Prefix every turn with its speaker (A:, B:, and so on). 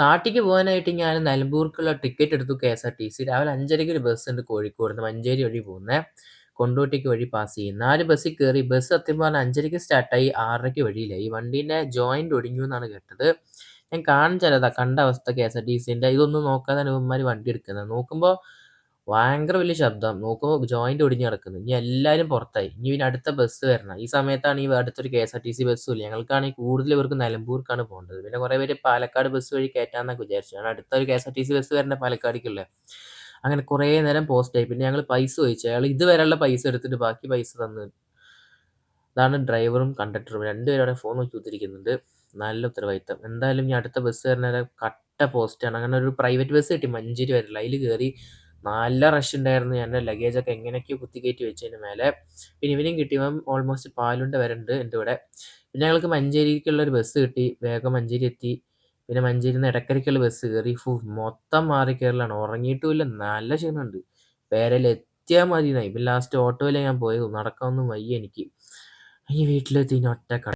A: നാട്ടിക്ക് പോകാനായിട്ട് ഞാൻ നിലമ്പൂർക്കുള്ള ടിക്കറ്റ് എടുത്തു K S R T C രാവിലെ 5:30ക്ക് ഒരു ബസ് ഉണ്ട് കോഴിക്കോട് നിന്ന് മഞ്ചേരി വഴി പോകുന്നത് കൊണ്ടോട്ടിക്ക് വഴി പാസ് ചെയ്യും. നാല് ബസ്സിൽ കയറി ബസ് സത്യം പറഞ്ഞാൽ 5:30ക്ക് സ്റ്റാർട്ടായി 6:30ക്ക് വെളിയിലായി. ഈ ജോയിന്റ് ഒടിഞ്ഞു എന്നാണ് കേട്ടത്. ഞാൻ കാണിച്ചാലതാ കണ്ട അവസ്ഥ കെ എസ് ആർ ടി സിന്റെ ഇതൊന്നും നോക്കാതെ ഇവന്മാർ വണ്ടി എടുക്കുന്നത്. നോക്കുമ്പോ ഭയങ്കര വലിയ ശബ്ദം. നോക്കുമ്പോ ജോയിന്റ് ഒടിഞ്ഞു കിടക്കുന്നു. ഇനി എല്ലാരും പുറത്തായി. ഇനി പിന്നെ അടുത്ത ബസ് വരണം. ഈ സമയത്താണ് ഈ അടുത്തൊരു കെ.എസ്.ആർ.ടി.സി ബസ്സും ഇല്ല. ഞങ്ങൾക്കാണെങ്കിൽ കൂടുതൽ ഇവർക്ക് നിലമ്പൂർക്കാണ് പോകേണ്ടത്. പിന്നെ കുറേ പേര് പാലക്കാട് ബസ് വഴി കയറ്റാന്നൊക്കെ വിചാരിച്ചു. കാരണം അടുത്തൊരു കെ.എസ്.ആർ.ടി.സി ബസ് വരണേ പാലക്കാടേക്കല്ലേ. അങ്ങനെ കുറേ നേരം പോസ്റ്റായി. പിന്നെ ഞങ്ങൾ പൈസ ചോദിച്ചു. അയാൾ ഇതുവരെയുള്ള പൈസ എടുത്തിട്ട് ബാക്കി പൈസ തന്ന് അതാണ് ഡ്രൈവറും കണ്ടക്ടറും. രണ്ടുപേരും അവിടെ ഫോൺ നോക്കി കുത്തിരിക്കുന്നുണ്ട്. നല്ല ഉത്തരവാദിത്തം. എന്തായാലും ഇനി അടുത്ത ബസ് വരണ കട്ട പോസ്റ്റാണ്. അങ്ങനെ ഒരു പ്രൈവറ്റ് ബസ് കിട്ടി മഞ്ചേരി വരെയുള്ള. അതിൽ കയറി നല്ല റഷ് ഉണ്ടായിരുന്നു. എന്റെ ലഗേജൊക്കെ എങ്ങനെയൊക്കെയോ കുത്തിക്കയറ്റി വെച്ചതിന് മേലെ. പിന്നെ ഇവനെയും കിട്ടി. ഇവൻ ഓൾമോസ്റ്റ് പാലുണ്ട വരുന്നുണ്ട് എന്റെ കൂടെ. പിന്നെ ഞങ്ങൾക്ക് മഞ്ചേരിക്കുള്ള ഒരു ബസ് കിട്ടി. വേഗം മഞ്ചേരി എത്തി. പിന്നെ മഞ്ചേരിയിൽ നിന്ന് ഇടക്കരയ്ക്കുള്ള ബസ് കയറി. ഫു മൊത്തം മാറി കയറലാണ്. ഉറങ്ങിയിട്ടുമില്ല. നല്ല ക്ഷീണമുണ്ട്. പേരയിൽ എത്തിയാൽ മതി നായി ലാസ്റ്റ് ഓട്ടോയിലാണ് ഞാൻ പോയത്. നടക്കാനൊന്നും വയ്യ എനിക്ക്. ഈ വീട്ടിലെത്തി ഒറ്റ